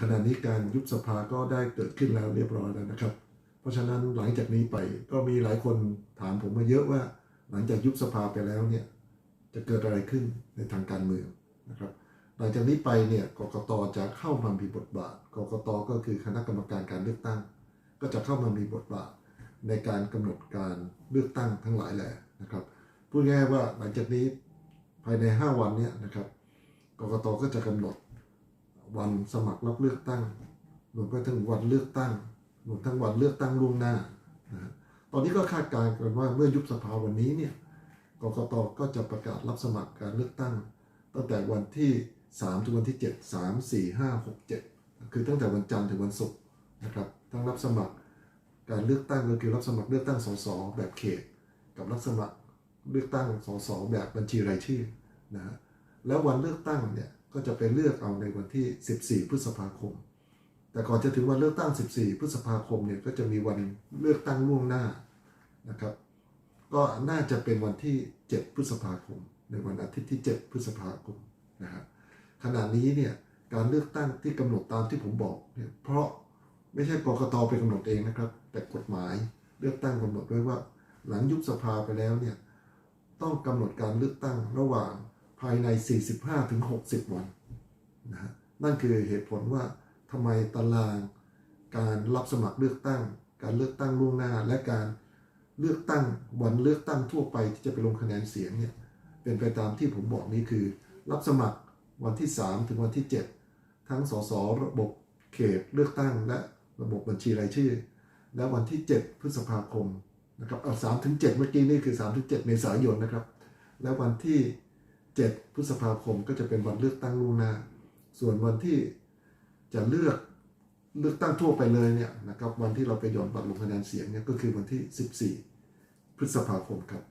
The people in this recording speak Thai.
ขณะนี้การยุบสภาก็ได้เกิดขึ้นแล้วเรียบร้อยแล้วนะครับ เพราะฉะนั้นหลังจากนี้ไปก็มีหลายคนถามผมมาเยอะว่า หลังจากยุบสภาไปแล้วเนี่ยจะเกิดอะไรขึ้นในทางการเมืองนะครับ หลังจากนี้ไปเนี่ยกกตจะเข้ามามีบทบาท กกตก็คือคณะกรรมการการเลือกตั้ง ก็จะเข้ามามีบทบาทในการกำหนดการเลือกตั้งทั้งหลายแหละนะครับพูดง่ายว่าหลังจากนี้ภายใน 5 วันเนี่ยนะครับกกตก็จะกำหนด วันสมัครรับเลือกตั้งรวมไปถึงวันเลือกตั้งรวมทั้งวันเลือกตั้งล่วงหน้านะตอนนี้ก็คาดการณ์กันว่าเมื่อยุบสภาวันนี้เนี่ยกกตก็จะประกาศรับสมัครการเลือกตั้ง ตั้งแต่วันที่ 3 ถึงวันที่ 7 3 4 5 6 7 คือตั้งแต่วันจันทร์ถึงวันศุกร์นะครับทั้งรับสมัครการเลือกตั้งก็คือรับสมัครเลือกตั้งสสแบบเขต กับรับสมัครเลือกตั้งสสแบบบัญชีรายชื่อนะฮะแล้ววันเลือกตั้งเนี่ย ก็จะไปเลือกเอาในวันที่ 14 พฤษภาคม แต่ก่อนจะถึงวันเลือกตั้ง 14 พฤษภาคมเนี่ยก็จะมีวันเลือกตั้งล่วงหน้านะครับ ก็น่าจะเป็นวันที่ 7 พฤษภาคม ในวันอาทิตย์ที่ 7 พฤษภาคมนะครับขณะนี้เนี่ยการเลือกตั้งที่กำหนดตามที่ผมบอกเนี่ยเพราะไม่ใช่กรกตไปกำหนดเองนะครับ แต่กฎหมายเลือกตั้งกำหนดไว้ว่า หลังยุบสภาไปแล้วเนี่ยต้องกำหนดการเลือกตั้งระหว่างายใน 45-60ถึง60 วันนะฮะนั่นคือเหตุผลว่าทำไมตารางการรับสมัครเลือกตั้ง การเลือกตั้งล่วงหน้า และการเลือกตั้งวันเลือกตั้งทั่วไปที่จะไปลงคะแนนเสียงเนี่ยเป็นไปตามที่ผมบอกนี้คือ รับสมัครวันที่ 3 ถึงวันที่ 7 ทั้งสสระบบเขตเลือกตั้ง และระบบบัญชีรายชื่อ และวันที่ 7 พฤษภาคมนะครับเอาสามถึงเจ็ดเมื่อกี้นี่คือ3ถึง7เมษายนนะครับ และวันที่ 7 พฤษภาคมก็จะเป็นวันเลือกตั้งล่วงหน้า ส่วนวันที่จะเลือกเลือกตั้งทั่วไปเลยเนี่ยนะครับวันที่เราไปหย่อนบัตรลงคะแนนเสียงเนี่ยก็คือวันที่ 14 พฤษภาคมครับ